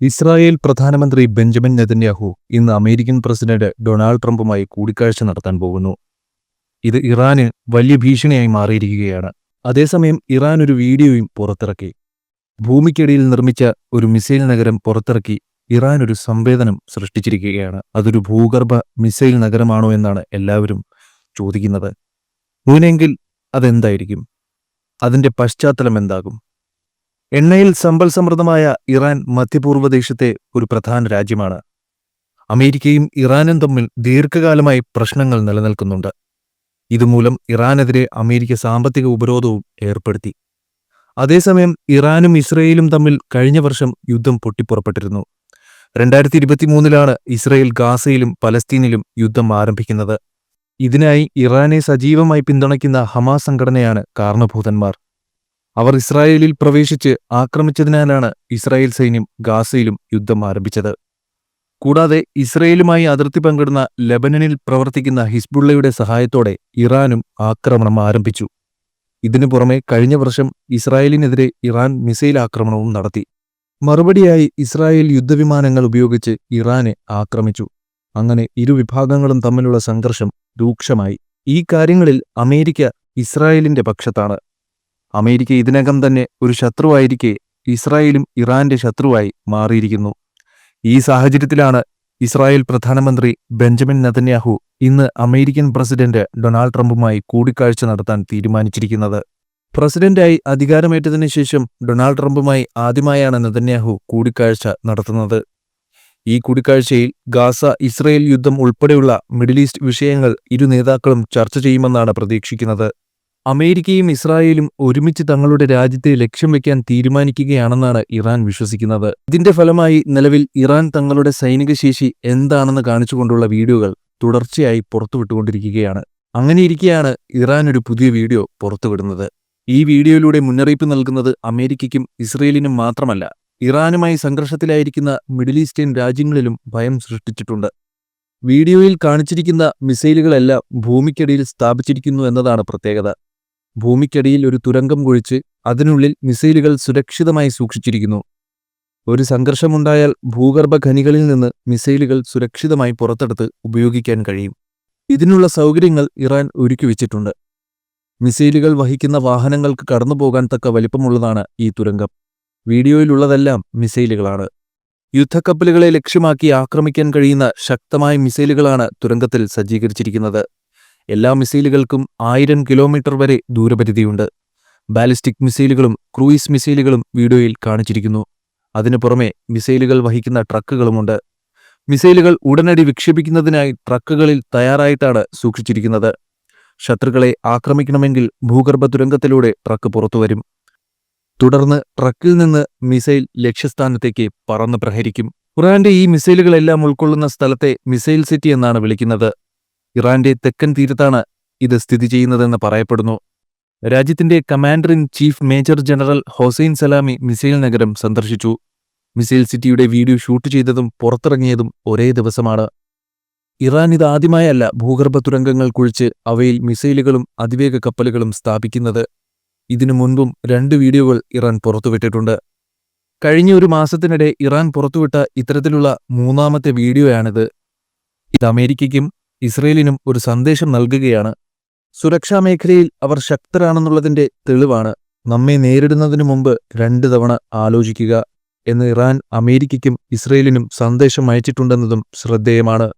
Israel പ്രധാനമന്ത്രി Benjamin Netanyahu ഇന്ന് American president Donald ട്രംപുമായി കൂടിക്കാഴ്ച നടത്താൻ പോകുന്നു. ഇത് ഇറാന് വലിയ ഭീഷണിയായി മാറിയിരിക്കുകയാണ്. അതേസമയം ഇറാൻ ഒരു വീഡിയോയും പുറത്തിറക്കി. ഭൂമിക്കടിയിൽ നിർമ്മിച്ച ഒരു മിസൈൽ നഗരം പുറത്തിറക്കി ഇറാൻ ഒരു സംവേദനം സൃഷ്ടിച്ചിരിക്കുകയാണ്. അതൊരു ഭൂഗർഭ മിസൈൽ നഗരമാണോ എന്നാണ് എല്ലാവരും ചോദിക്കുന്നത്. മുനെങ്കിൽ അതെന്തായിരിക്കും? അതിന്റെ പശ്ചാത്തലം എന്താകും? എണ്ണയിൽ സമ്പൽ സമൃദ്ധമായ ഇറാൻ മധ്യപൂർവ ദേശത്തെ ഒരു പ്രധാന രാജ്യമാണ്. അമേരിക്കയും ഇറാനും തമ്മിൽ ദീർഘകാലമായി പ്രശ്നങ്ങൾ നിലനിൽക്കുന്നുണ്ട്. ഇതുമൂലം ഇറാനെതിരെ അമേരിക്ക സാമ്പത്തിക ഉപരോധവും ഏർപ്പെടുത്തി. അതേസമയം ഇറാനും ഇസ്രയേലും തമ്മിൽ കഴിഞ്ഞ വർഷം യുദ്ധം പൊട്ടിപ്പുറപ്പെട്ടിരുന്നു. രണ്ടായിരത്തി ഇരുപത്തിമൂന്നിലാണ് ഇസ്രയേൽ ഗാസയിലും പലസ്തീനിലും യുദ്ധം ആരംഭിക്കുന്നത്. ഇതിനായി ഇറാനെ സജീവമായി പിന്തുണയ്ക്കുന്ന ഹമാസ് സംഘടനയാണ് കാരണഭൂതന്മാർ. അവർ ഇസ്രായേലിൽ പ്രവേശിച്ച് ആക്രമിച്ചതിനാലാണ് ഇസ്രായേൽ സൈന്യം ഗാസയിലും യുദ്ധം ആരംഭിച്ചത്. കൂടാതെ ഇസ്രയേലുമായി അതിർത്തി പങ്കിടുന്ന ലെബനനിൽ പ്രവർത്തിക്കുന്ന ഹിസ്ബുള്ളയുടെ സഹായത്തോടെ ഇറാനും ആക്രമണം ആരംഭിച്ചു. ഇതിനു പുറമെ കഴിഞ്ഞ വർഷം ഇസ്രായേലിനെതിരെ ഇറാൻ മിസൈൽ ആക്രമണവും നടത്തി. മറുപടിയായി ഇസ്രായേൽ യുദ്ധവിമാനങ്ങൾ ഉപയോഗിച്ച് ഇറാനെ ആക്രമിച്ചു. അങ്ങനെ ഇരുവിഭാഗങ്ങളും തമ്മിലുള്ള സംഘർഷം രൂക്ഷമായി. ഈ കാര്യങ്ങളിൽ അമേരിക്ക ഇസ്രായേലിന്റെ പക്ഷത്താണ്. അമേരിക്ക ഇതിനകം തന്നെ ഒരു ശത്രുവായിരിക്കെ ഇസ്രായേലും ഇറാന്റെ ശത്രുവായി മാറിയിരിക്കുന്നു. ഈ സാഹചര്യത്തിലാണ് ഇസ്രായേൽ പ്രധാനമന്ത്രി ബെഞ്ചമിൻ നെതന്യാഹു ഇന്ന് അമേരിക്കൻ പ്രസിഡന്റ് ഡൊണാൾഡ് ട്രംപുമായി കൂടിക്കാഴ്ച നടത്താൻ തീരുമാനിച്ചിരിക്കുന്നത്. പ്രസിഡന്റായി അധികാരമേറ്റതിനു ശേഷം ഡൊണാൾഡ് ട്രംപുമായി ആദ്യമായാണ് നെതന്യാഹു കൂടിക്കാഴ്ച നടത്തുന്നത്. ഈ കൂടിക്കാഴ്ചയിൽ ഗാസ ഇസ്രയേൽ യുദ്ധം ഉൾപ്പെടെയുള്ള മിഡിൽ ഈസ്റ്റ് വിഷയങ്ങൾ ഇരു നേതാക്കളും ചർച്ച ചെയ്യുമെന്നാണ് പ്രതീക്ഷിക്കുന്നത്. അമേരിക്കയും ഇസ്രായേലും ഒരുമിച്ച് തങ്ങളുടെ രാജ്യത്തെ ലക്ഷ്യം വയ്ക്കാൻ തീരുമാനിക്കുകയാണെന്നാണ് ഇറാൻ വിശ്വസിക്കുന്നത്. ഇതിന്റെ ഫലമായി നിലവിൽ ഇറാൻ തങ്ങളുടെ സൈനിക ശേഷി എന്താണെന്ന് കാണിച്ചുകൊണ്ടുള്ള വീഡിയോകൾ തുടർച്ചയായി പുറത്തുവിട്ടുകൊണ്ടിരിക്കുകയാണ്. അങ്ങനെയിരിക്കെയാണ് ഇറാൻ ഒരു പുതിയ വീഡിയോ പുറത്തുവിടുന്നത്. ഈ വീഡിയോയിലൂടെ മുന്നറിയിപ്പ് നൽകുന്നത് അമേരിക്കയ്ക്കും ഇസ്രയേലിനും മാത്രമല്ല ഇറാനുമായി സംഘർഷത്തിലായിരിക്കുന്ന മിഡിൽ ഈസ്റ്റേൺ രാജ്യങ്ങളിലും ഭയം സൃഷ്ടിച്ചിട്ടുണ്ട്. വീഡിയോയിൽ കാണിച്ചിരിക്കുന്ന മിസൈലുകളെല്ലാം ഭൂമിക്കടിയിൽ സ്ഥാപിച്ചിരിക്കുന്നു എന്നതാണ് പ്രത്യേകത. ഭൂമിക്കടിയിൽ ഒരു തുരങ്കം കുഴിച്ച് അതിനുള്ളിൽ മിസൈലുകൾ സുരക്ഷിതമായി സൂക്ഷിച്ചിരിക്കുന്നു. ഒരു സംഘർഷമുണ്ടായാൽ ഭൂഗർഭ ഖനികളിൽ നിന്ന് മിസൈലുകൾ സുരക്ഷിതമായി പുറത്തെടുത്ത് ഉപയോഗിക്കാൻ കഴിയും. ഇതിനുള്ള സൗകര്യങ്ങൾ ഇറാൻ ഒരുക്കിവെച്ചിട്ടുണ്ട് മിസൈലുകൾ വഹിക്കുന്ന വാഹനങ്ങൾക്ക് കടന്നുപോകാൻ തക്ക വലിപ്പമുള്ളതാണ് ഈ തുരങ്കം. വീഡിയോയിലുള്ളതെല്ലാം മിസൈലുകളാണ്. യുദ്ധക്കപ്പലുകളെ ലക്ഷ്യമാക്കി ആക്രമിക്കാൻ കഴിയുന്ന ശക്തമായ മിസൈലുകളാണ് തുരങ്കത്തിൽ സജ്ജീകരിച്ചിരിക്കുന്നത്. എല്ലാ മിസൈലുകൾക്കും ആയിരം കിലോമീറ്റർ വരെ ദൂരപരിധിയുണ്ട്. ബാലിസ്റ്റിക് മിസൈലുകളും ക്രൂയിസ് മിസൈലുകളും വീഡിയോയിൽ കാണിച്ചിരിക്കുന്നു. അതിനു പുറമെ മിസൈലുകൾ വഹിക്കുന്ന ട്രക്കുകളുമുണ്ട്. മിസൈലുകൾ ഉടനടി വിക്ഷേപിക്കുന്നതിനായി ട്രക്കുകളിൽ തയ്യാറായിട്ടാണ് സൂക്ഷിച്ചിരിക്കുന്നത്. ശത്രുക്കളെ ആക്രമിക്കണമെങ്കിൽ ഭൂഗർഭ തുരങ്കത്തിലൂടെ ട്രക്ക് പുറത്തുവരും. തുടർന്ന് ട്രക്കിൽ നിന്ന് മിസൈൽ ലക്ഷ്യസ്ഥാനത്തേക്ക് പറന്ന് പ്രഹരിക്കും. ഖുറാന്റെ ഈ മിസൈലുകളെല്ലാം ഉൾക്കൊള്ളുന്ന സ്ഥലത്തെ മിസൈൽ സിറ്റി എന്നാണ് വിളിക്കുന്നത്. ഇറാന്റെ തെക്കൻ തീരത്താണ് ഇത് സ്ഥിതി ചെയ്യുന്നതെന്ന് പറയപ്പെടുന്നു. രാജ്യത്തിന്റെ commander in chief major general Hossein Salami missile നഗരം സന്ദർശിച്ചു. മിസൈൽ സിറ്റിയുടെ വീഡിയോ ഷൂട്ട് ചെയ്തതും പുറത്തിറങ്ങിയതും ഒരേ ദിവസമാണ്. ഇറാൻ ഇതാദ്യമായല്ല ഭൂഗർഭ തുരങ്കങ്ങൾ കുഴിച്ച് അവയിൽ മിസൈലുകളും അതിവേഗ കപ്പലുകളും സ്ഥാപിക്കുന്നത്. ഇതിനു മുൻപും രണ്ട് വീഡിയോകൾ ഇറാൻ പുറത്തുവിട്ടിട്ടുണ്ട്. കഴിഞ്ഞ ഒരു മാസത്തിനിടെ ഇറാൻ പുറത്തുവിട്ട ഇത്തരത്തിലുള്ള മൂന്നാമത്തെ വീഡിയോയാണിത്. ഇത് അമേരിക്കയ്ക്കും ഇസ്രയേലിനും ഒരു സന്ദേശം നൽകുകയാണ്. സുരക്ഷാ മേഖലയിൽ അവർ ശക്തരാണെന്നുള്ളതിന്റെ തെളിവാണ് നമ്മെ നേരിടുന്നതിനു മുമ്പ് രണ്ടു തവണ ആലോചിക്കുക എന്ന് ഇറാൻ അമേരിക്കയ്ക്കും ഇസ്രയേലിനും സന്ദേശം അയച്ചിട്ടുണ്ടെന്നതും ശ്രദ്ധേയമാണ്.